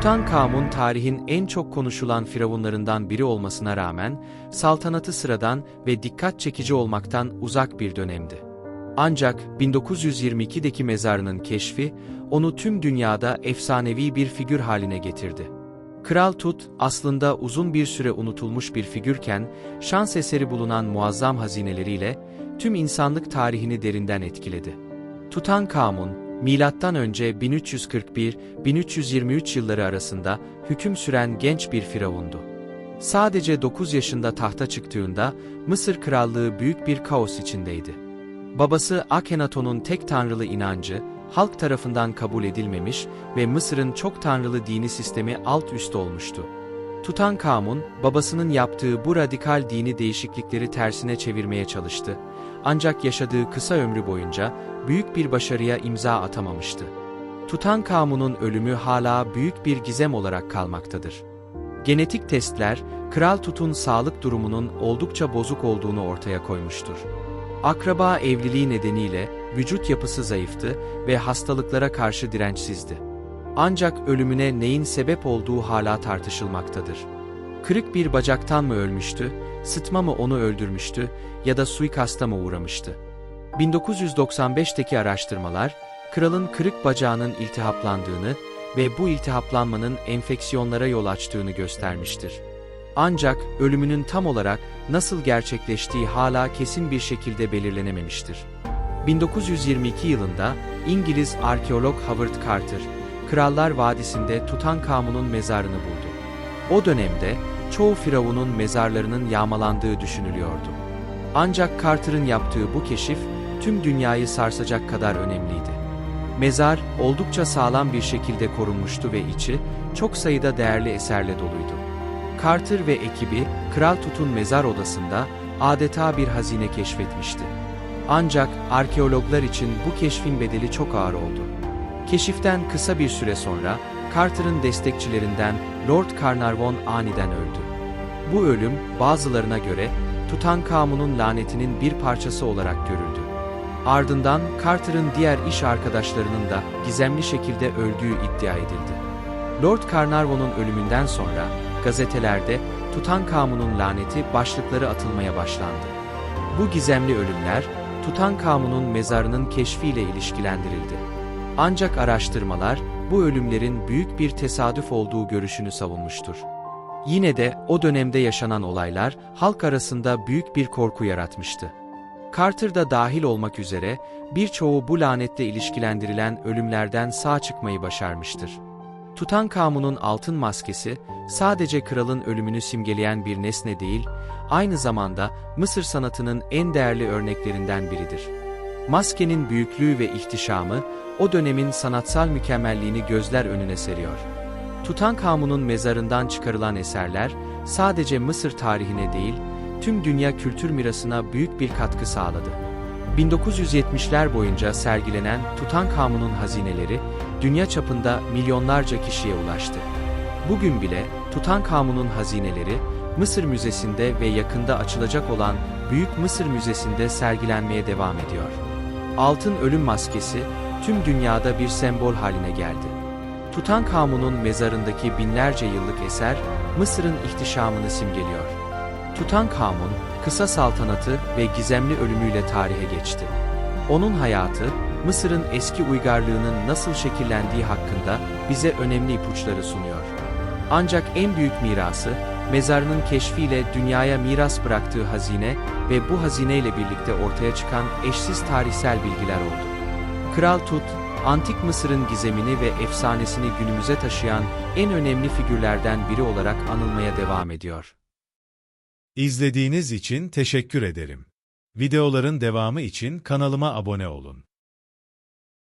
Tutankamun tarihin en çok konuşulan firavunlarından biri olmasına rağmen, saltanatı sıradan ve dikkat çekici olmaktan uzak bir dönemdi. Ancak 1922'deki mezarının keşfi, onu tüm dünyada efsanevi bir figür haline getirdi. Kral Tut, aslında uzun bir süre unutulmuş bir figürken, şans eseri bulunan muazzam hazineleriyle, tüm insanlık tarihini derinden etkiledi. Tutankamun, milattan önce 1341-1323 yılları arasında hüküm süren genç bir firavundu. Sadece 9 yaşında tahta çıktığında Mısır krallığı büyük bir kaos içindeydi. Babası Akhenaton'un tek tanrılı inancı, halk tarafından kabul edilmemiş ve Mısır'ın çok tanrılı dini sistemi alt üst olmuştu. Tutankamun, babasının yaptığı bu radikal dini değişiklikleri tersine çevirmeye çalıştı. Ancak yaşadığı kısa ömrü boyunca büyük bir başarıya imza atamamıştı. Tutankamun'un ölümü hala büyük bir gizem olarak kalmaktadır. Genetik testler, Kral Tut'un sağlık durumunun oldukça bozuk olduğunu ortaya koymuştur. Akraba evliliği nedeniyle vücut yapısı zayıftı ve hastalıklara karşı dirençsizdi. Ancak ölümüne neyin sebep olduğu hala tartışılmaktadır. Kırık bir bacaktan mı ölmüştü, sıtma mı onu öldürmüştü ya da suikasta mı uğramıştı? 1995'teki araştırmalar, kralın kırık bacağının iltihaplandığını ve bu iltihaplanmanın enfeksiyonlara yol açtığını göstermiştir. Ancak ölümünün tam olarak nasıl gerçekleştiği hala kesin bir şekilde belirlenememiştir. 1922 yılında İngiliz arkeolog Howard Carter, Krallar Vadisi'nde Tutankamun'un mezarını buldu. O dönemde çoğu firavunun mezarlarının yağmalandığı düşünülüyordu. Ancak Carter'ın yaptığı bu keşif tüm dünyayı sarsacak kadar önemliydi. Mezar oldukça sağlam bir şekilde korunmuştu ve içi çok sayıda değerli eserle doluydu. Carter ve ekibi Kral Tut'un mezar odasında adeta bir hazine keşfetmişti. Ancak arkeologlar için bu keşfin bedeli çok ağır oldu. Keşiften kısa bir süre sonra Carter'ın destekçilerinden Lord Carnarvon aniden öldü. Bu ölüm bazılarına göre Tutankamun'un lanetinin bir parçası olarak görüldü. Ardından Carter'ın diğer iş arkadaşlarının da gizemli şekilde öldüğü iddia edildi. Lord Carnarvon'un ölümünden sonra gazetelerde Tutankamun'un laneti başlıkları atılmaya başlandı. Bu gizemli ölümler Tutankamun'un mezarının keşfiyle ilişkilendirildi. Ancak araştırmalar bu ölümlerin büyük bir tesadüf olduğu görüşünü savunmuştur. Yine de o dönemde yaşanan olaylar halk arasında büyük bir korku yaratmıştı. Carter da dahil olmak üzere birçoğu bu lanetle ilişkilendirilen ölümlerden sağ çıkmayı başarmıştır. Tutankamun'un altın maskesi sadece kralın ölümünü simgeleyen bir nesne değil, aynı zamanda Mısır sanatının en değerli örneklerinden biridir. Maskenin büyüklüğü ve ihtişamı o dönemin sanatsal mükemmelliğini gözler önüne seriyor. Tutankamun'un mezarından çıkarılan eserler sadece Mısır tarihine değil, tüm dünya kültür mirasına büyük bir katkı sağladı. 1970'ler boyunca sergilenen Tutankamun'un hazineleri, dünya çapında milyonlarca kişiye ulaştı. Bugün bile Tutankamun'un hazineleri, Mısır Müzesi'nde ve yakında açılacak olan Büyük Mısır Müzesi'nde sergilenmeye devam ediyor. Altın ölüm maskesi, tüm dünyada bir sembol haline geldi. Tutankamun'un mezarındaki binlerce yıllık eser, Mısır'ın ihtişamını simgeliyor. Tutankamun, kısa saltanatı ve gizemli ölümüyle tarihe geçti. Onun hayatı, Mısır'ın eski uygarlığının nasıl şekillendiği hakkında bize önemli ipuçları sunuyor. Ancak en büyük mirası, mezarının keşfiyle dünyaya miras bıraktığı hazine ve bu hazineyle birlikte ortaya çıkan eşsiz tarihsel bilgiler oldu. Kral Tut, Antik Mısır'ın gizemini ve efsanesini günümüze taşıyan en önemli figürlerden biri olarak anılmaya devam ediyor. İzlediğiniz için teşekkür ederim. Videoların devamı için kanalıma abone olun.